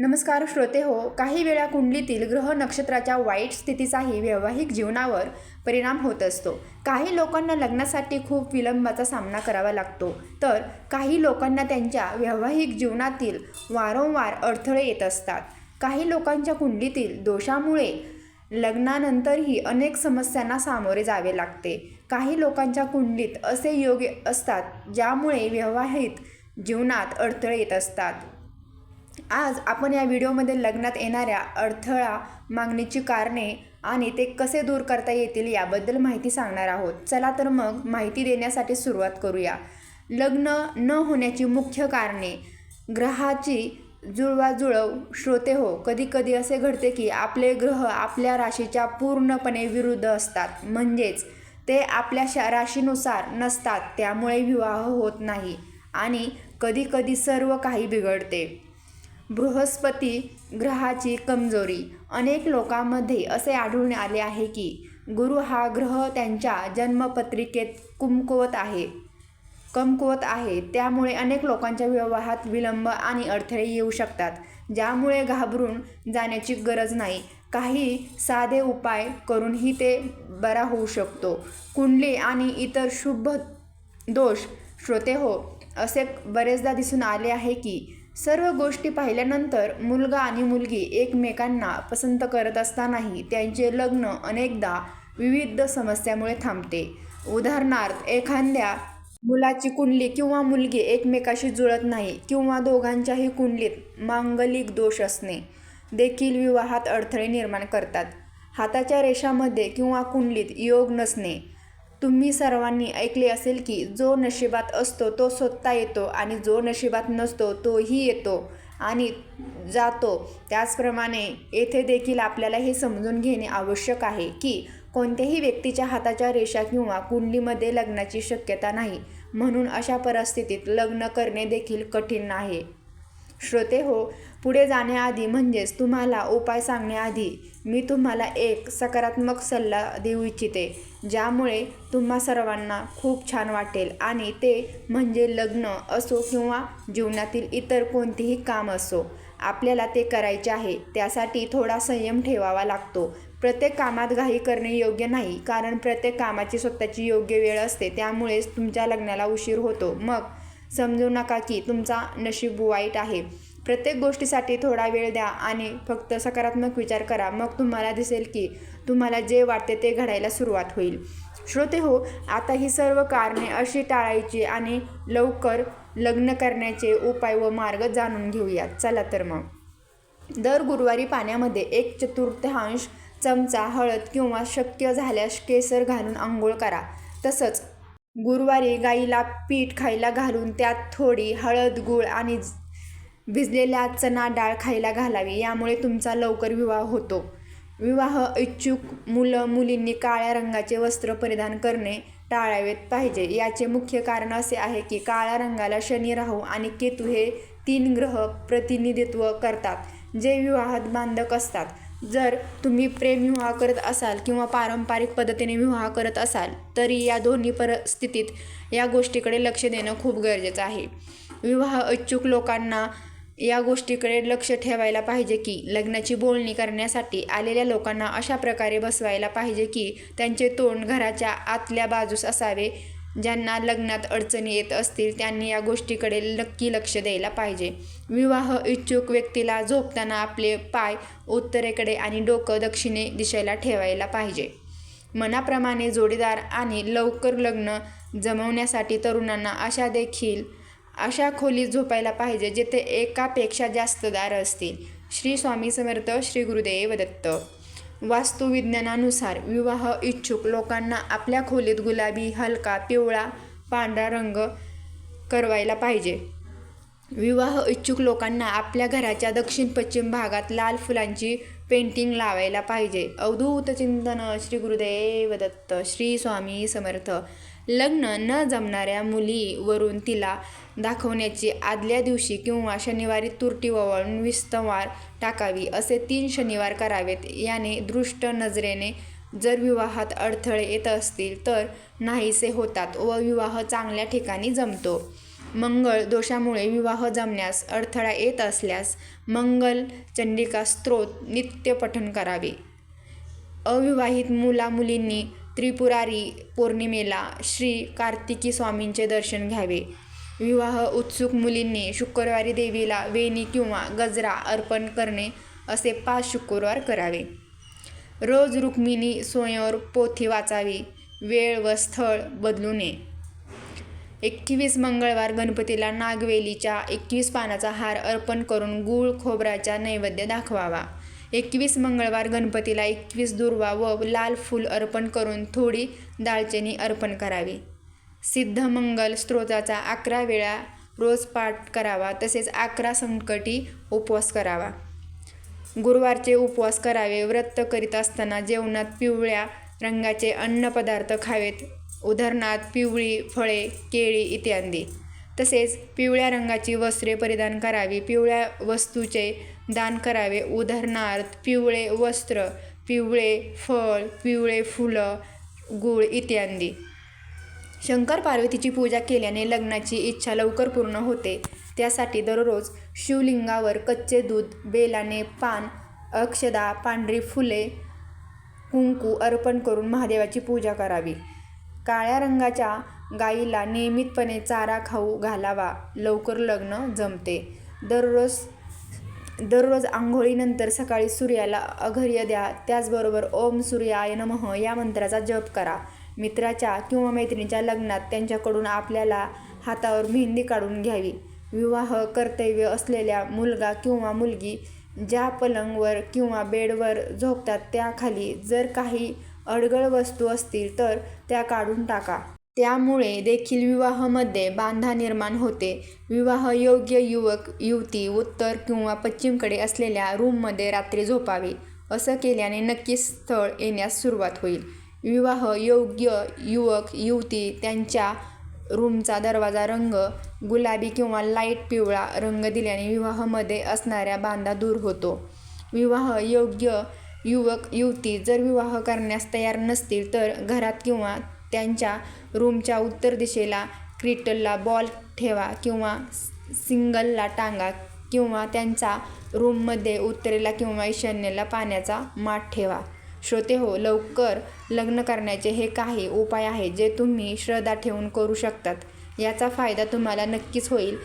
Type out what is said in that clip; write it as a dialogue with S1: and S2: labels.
S1: नमस्कार श्रोते हो काही वेळा कुंडलीतील ग्रह नक्षत्राच्या वाईट स्थितीचाही वैवाहिक जीवनावर परिणाम होत असतो. काही लोकांना लग्नासाठी खूप विलंबाचा सामना करावा लागतो. तर काही लोकांना त्यांच्या वैवाहिक जीवनातील वारंवार अडथळे येत असतात. काही लोकांच्या कुंडलीतील दोषामुळे लग्नानंतरही अनेक समस्यांना सामोरे जावे लागते. काही लोकांच्या कुंडलीत असे योग असतात ज्यामुळे वैवाहिक जीवनात अडथळे येत असतात. आज आपण या व्हिडिओमध्ये लग्नात येणाऱ्या अडथळा मागणीची कारणे आणि ते कसे दूर करता येतील याबद्दल माहिती सांगणार आहोत. चला तर मग माहिती देण्यासाठी सुरुवात करूया. लग्न न होण्याची मुख्य कारणे. ग्रहाची जुळवाजुळव श्रोते हो कधी कधी असे घडते की आपले ग्रह आपल्या राशीच्या पूर्णपणे विरुद्ध असतात. म्हणजेच ते आपल्या शा राशीनुसार नसतात त्यामुळे विवाह होत नाही आणि कधीकधी सर्व काही बिघडते. बृहस्पती ग्रहाची कमजोरी. अनेक लोकांमध्ये असे आढळून आले आहे की गुरु हा ग्रह त्यांच्या जन्मपत्रिकेत कुमकुवत आहे. कमकुवत आहे. त्यामुळे अनेक लोकांच्या विवाहात विलंब आणि अडथळे येऊ शकतात ज्यामुळे घाबरून जाण्याची गरज नाही. काही साधे उपाय करूनही ते बरा होऊ शकतो. कुंडली आणि इतर शुभ दोष श्रोते हो असे बरेचदा दिसून आले आहे की सर्व गोष्टी पाहिल्यानंतर मुलगा आणि मुलगी एकमेकांना पसंत करत असतानाही त्यांचे लग्न अनेकदा विविध समस्यामुळे थांबते. उदाहरणार्थ एखाद्या मुलाची कुंडली किंवा मुलगी एकमेकाशी जुळत नाही किंवा दोघांच्याही कुंडलीत मांगलिक दोष असणे देखील विवाहात अडथळे निर्माण करतात. हाताच्या रेषामध्ये किंवा कुंडलीत योग नसणे तुम्ही सर्वांनी ऐकले असेल की जो नशिबात असतो तो स्वतः येतो आणि जो नशिबात नसतो तोही येतो आणि जातो. त्याचप्रमाणे येथे देखील आपल्याला हे समजून घेणे आवश्यक आहे की कोणत्याही व्यक्तीच्या हाताच्या रेषा किंवा कुंडलीमध्ये लग्नाची शक्यता नाही. म्हणून अशा परिस्थितीत लग्न करणे देखील कठीण आहे. श्रोते हो पुढे जाण्याआधी म्हणजेच तुम्हाला उपाय सांगण्याआधी मी तुम्हाला एक सकारात्मक सल्ला देऊ इच्छिते ज्यामुळे तुम्हा सर्वांना खूप छान वाटेल आणि ते म्हणजे लग्न असो किंवा जीवनातील इतर कोणतेही काम असो आपल्याला ते करायचे आहे त्यासाठी थोडा संयम ठेवावा लागतो. प्रत्येक कामात घाई करणे योग्य नाही कारण प्रत्येक कामाची स्वतःची योग्य वेळ असते त्यामुळेच तुमच्या लग्नाला उशीर होतो. मग समजू नका की तुमचा नशीब वाईट आहे. प्रत्येक गोष्टीसाठी थोडा वेळ द्या आणि फक्त सकारात्मक विचार करा. मग तुम्हाला दिसेल की तुम्हाला जे वाटते ते घडायला सुरुवात होईल. श्रोते हो आता ही सर्व कारणे अशी टाळायची आणि लवकर लग्न करण्याचे उपाय व मार्ग जाणून घेऊयात. चला तर मग. दर गुरुवारी पाण्यामध्ये एक चतुर्थांश चमचा हळद किंवा शक्य झाल्यास केसर घालून आंघोळ करा. तसंच गुरुवारी गाईला पीठ खायला घालून त्यात थोडी हळद गूळ आणि भिजलेल्या चणा डाळ खायला घालावी. यामुळे तुमचा लवकर विवाह होतो. विवाह इच्छुक मुलं मुलींनी काळ्या रंगाचे वस्त्र परिधान करणे टाळावेत पाहिजे. याचे मुख्य कारण असे आहे की काळ्या रंगाला शनी राहू आणि केतू हे तीन ग्रह प्रतिनिधित्व करतात जे विवाहात बांधक असतात. जर तुम्ही प्रेम विवाह करत असाल किंवा पारंपरिक पद्धतीने विवाह करत असाल तरी या दोन्ही परिस्थितीत या गोष्टीकडे लक्ष देणं खूप गरजेचं आहे. विवाह इच्छुक लोकांना या गोष्टीकडे लक्ष ठेवायला पाहिजे की लग्नाची बोलणी करण्यासाठी आलेल्या लोकांना अशा प्रकारे बसवायला पाहिजे की त्यांचे तोंड घराच्या आतल्या बाजूस असावे ज्यांना लग्नात अडचणी येत असतील त्यांनी या गोष्टीकडे नक्की लक्ष द्यायला पाहिजे. विवाह इच्छुक व्यक्तीला झोपताना आपले पाय उत्तरेकडे आणि डोकं दक्षिणे दिशेला ठेवायला पाहिजे. मनाप्रमाणे जोडीदार आणि लवकर लग्न जमवण्यासाठी तरुणांना अशा देखील अशा खोलीत झोपायला पाहिजे जेथे एकापेक्षा जास्त दार असतील. श्री स्वामी समर्थ श्री गुरुदेव दत्त. वास्तुविज्ञानानुसार विवाह इच्छुक लोकांना आपल्या खोलीत गुलाबी हलका पिवळा पांढरा रंग करवायला पाहिजे. विवाह इच्छुक लोकांना आपल्या घराच्या दक्षिण पश्चिम भागात लाल फुलांची पेंटिंग लावायला पाहिजे. अवधूत चिंतन श्री गुरुदेव दत्त श्री स्वामी समर्थ. लग्न न जमणाऱ्या मुलीवरून तिला दाखवण्याची आदल्या दिवशी किंवा शनिवारी तुरटी ववाळून विस्तवार टाकावी असे तीन शनिवार करावेत. याने दृष्ट नजरेने जर विवाहात अडथळे येत असतील तर नाहीसे होतात व विवाह चांगल्या ठिकाणी जमतो. मंगळ दोषामुळे विवाह जमण्यास अडथळा येत असल्यास मंगल चंडिका स्त्रोत नित्य पठण करावे. अविवाहित मुलामुलींनी त्रिपुरारी पौर्णिमेला श्री कार्तिकी स्वामींचे दर्शन घ्यावे. विवाह उत्सुक मुलींनी शुक्रवारी देवीला वेणी किंवा गजरा अर्पण करणे असे पाच शुक्रवार करावे. रोज रुक्मिणी स्वयंवर पोथी वाचावी. वेळ व स्थळ बदलू नये. एकवीस मंगळवार गणपतीला नागवेलीच्या एकवीस पानाचा हार अर्पण करून गूळ खोबऱ्याचा नैवेद्य दाखवावा. एकवीस मंगळवार गणपतीला एकवीस दुर्वा व लाल फूल अर्पण करून थोडी दालचिनी अर्पण करावी. सिद्धमंगल स्तोत्राचा अकरा वेळा रोज पाठ करावा तसेच अकरा संकटी उपवास करावा. गुरुवारचे उपवास करावे. व्रत करीत असताना जेवणात पिवळ्या रंगाचे अन्नपदार्थ खावेत. उदाहरणार्थ पिवळी फळे केळी इत्यादी. तसेच पिवळ्या रंगाची वस्त्रे परिधान करावी पिवळ्या वस्तूचे दान करावे. उदाहरणार्थ पिवळे वस्त्र पिवळे फळ पिवळे फुलं गूळ इत्यादी. शंकर पार्वतीची पूजा केल्याने लग्नाची इच्छा लवकर पूर्ण होते. त्यासाठी दररोज शिवलिंगावर कच्चे दूध बेलाने पान अक्षदा पांढरी फुले कुंकू अर्पण करून महादेवाची पूजा करावी. काळ्या रंगाच्या गाईला नियमितपणे चारा खाऊ घालावा. लवकर लग्न जमते. दररोज दररोज आंघोळीनंतर सकाळी सूर्याला अघर्य द्या. त्याचबरोबर ओम सूर्याय नमः या मंत्राचा जप करा. मित्राच्या किंवा मैत्रिणीच्या लग्नात त्यांच्याकडून आपल्याला हातावर मेहंदी काढून घ्यावी. विवाह कर्तव्य असलेल्या मुलगा किंवा मुलगी ज्या पलंगवर किंवा बेडवर झोपतात त्याखाली जर काही अडगळ वस्तू असतील तर त्या काढून टाका. त्यामुळे देखील विवाहामध्ये बांधा निर्माण होते. विवाह योग्य युवक युवती उत्तर किंवा पश्चिमकडे असलेल्या रूममध्ये रात्री झोपावे. असं केल्याने नक्कीच स्थळ येण्यास सुरुवात होईल. विवाह योग्य युवक युवती त्यांच्या रूमचा दरवाजा रंग गुलाबी किंवा लाइट पिवळा रंग दिल्याने विवाहामध्ये असणाऱ्या बांधा दूर होतो. विवाह योग्य युवक युवती जर विवाह करण्यास तयार नसतील तर घरात किंवा त्यांच्या रूमच्या उत्तर दिशेला क्रिटलला बॉल ठेवा किंवा सिंगलला टांगा किंवा त्यांचा रूममध्ये उत्तरेला किंवा ईशान्येला पाण्याचा माठ ठेवा. श्रोते हो लवकर लग्न करण्याचे हे काही उपाय आहेत जे तुम्ही श्रद्धा ठेवून करू शकतात. याचा फायदा तुम्हाला नक्कीच होईल.